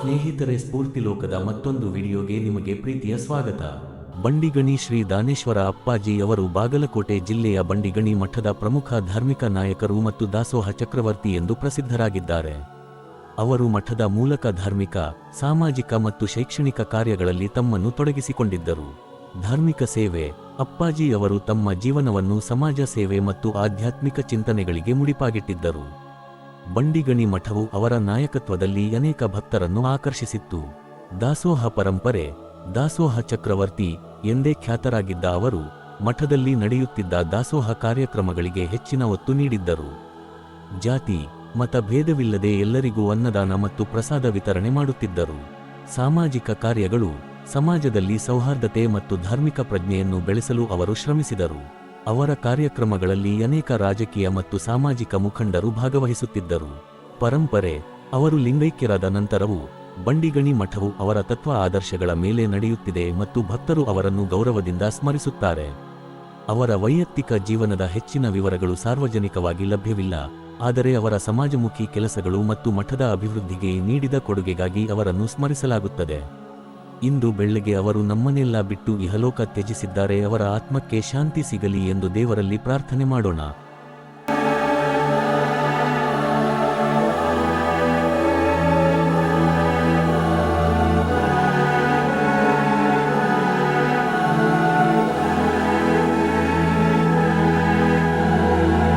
ಸ್ನೇಹಿತರೆ, ಸ್ಫೂರ್ತಿ ಲೋಕದ ಮತ್ತೊಂದು ವಿಡಿಯೋಗೆ ನಿಮಗೆ ಪ್ರೀತಿಯ ಸ್ವಾಗತ. ಬಂಡಿಗಣಿ ಶ್ರೀ ದಾನೇಶ್ವರ ಅಪ್ಪಾಜಿ ಅವರು ಬಾಗಲಕೋಟೆ ಜಿಲ್ಲೆಯ ಬಂಡಿಗಣಿ ಮಠದ ಪ್ರಮುಖ ಧಾರ್ಮಿಕ ನಾಯಕರು ಮತ್ತು ದಾಸೋಹ ಚಕ್ರವರ್ತಿ ಎಂದು ಪ್ರಸಿದ್ಧರಾಗಿದ್ದಾರೆ. ಅವರು ಮಠದ ಮೂಲಕ ಧಾರ್ಮಿಕ, ಸಾಮಾಜಿಕ ಮತ್ತು ಶೈಕ್ಷಣಿಕ ಕಾರ್ಯಗಳಲ್ಲಿ ತಮ್ಮನ್ನು ತೊಡಗಿಸಿಕೊಂಡಿದ್ದರು. ಧಾರ್ಮಿಕ ಸೇವೆ, ಅಪ್ಪಾಜಿ ಅವರು ತಮ್ಮ ಜೀವನವನ್ನು ಸಮಾಜ ಸೇವೆ ಮತ್ತು ಆಧ್ಯಾತ್ಮಿಕ ಚಿಂತನೆಗಳಿಗೆ ಮುಡಿಪಾಗಿಟ್ಟಿದ್ದರು. ಬಂಡಿಗಣಿ ಮಠವು ಅವರ ನಾಯಕತ್ವದಲ್ಲಿ ಅನೇಕ ಭಕ್ತರನ್ನು ಆಕರ್ಷಿಸಿತ್ತು. ದಾಸೋಹ ಪರಂಪರೆ, ದಾಸೋಹ ಚಕ್ರವರ್ತಿ ಎಂದೇ ಖ್ಯಾತರಾಗಿದ್ದ ಅವರು ಮಠದಲ್ಲಿ ನಡೆಯುತ್ತಿದ್ದ ದಾಸೋಹ ಕಾರ್ಯಕ್ರಮಗಳಿಗೆ ಹೆಚ್ಚಿನ ಒತ್ತು ನೀಡಿದ್ದರು. ಜಾತಿ ಮತ ಭೇದವಿಲ್ಲದೆ ಎಲ್ಲರಿಗೂ ಅನ್ನದಾನ ಮತ್ತು ಪ್ರಸಾದ ವಿತರಣೆ ಮಾಡುತ್ತಿದ್ದರು. ಸಾಮಾಜಿಕ ಕಾರ್ಯಗಳು ಸಮಾಜದಲ್ಲಿ ಸೌಹಾರ್ದತೆ ಮತ್ತು ಧಾರ್ಮಿಕ ಪ್ರಜ್ಞೆಯನ್ನು ಬೆಳೆಸಲು ಅವರು ಶ್ರಮಿಸಿದರು. ಅವರ ಕಾರ್ಯಕ್ರಮಗಳಲ್ಲಿ ಅನೇಕ ರಾಜಕೀಯ ಮತ್ತು ಸಾಮಾಜಿಕ ಮುಖಂಡರು ಭಾಗವಹಿಸುತ್ತಿದ್ದರು. ಪರಂಪರೆ, ಅವರು ಲಿಂಗೈಕ್ಯರಾದ ನಂತರವೂ ಬಂಡಿಗಣಿ ಮಠವು ಅವರ ತತ್ವ ಆದರ್ಶಗಳ ಮೇಲೆ ನಡೆಯುತ್ತಿದೆ ಮತ್ತು ಭಕ್ತರು ಅವರನ್ನು ಗೌರವದಿಂದ ಸ್ಮರಿಸುತ್ತಾರೆ. ಅವರ ವೈಯಕ್ತಿಕ ಜೀವನದ ಹೆಚ್ಚಿನ ವಿವರಗಳು ಸಾರ್ವಜನಿಕವಾಗಿ ಲಭ್ಯವಿಲ್ಲ, ಆದರೆ ಅವರ ಸಮಾಜಮುಖಿ ಕೆಲಸಗಳು ಮತ್ತು ಮಠದ ಅಭಿವೃದ್ಧಿಗೆ ನೀಡಿದ ಕೊಡುಗೆಗಾಗಿ ಅವರನ್ನು ಸ್ಮರಿಸಲಾಗುತ್ತದೆ. ಇಂದು ಬೆಳ್ಳಗೆ ಅವರು ನಮ್ಮನ್ನೆಲ್ಲ ಬಿಟ್ಟು ಇಹಲೋಕ ತ್ಯಜಿಸಿದ್ದಾರೆ, ಅವರ ಆತ್ಮಕ್ಕೆ ಶಾಂತಿ ಸಿಗಲಿ ಎಂದು ದೇವರಲ್ಲಿ ಪ್ರಾರ್ಥನೆ ಮಾಡೋಣ.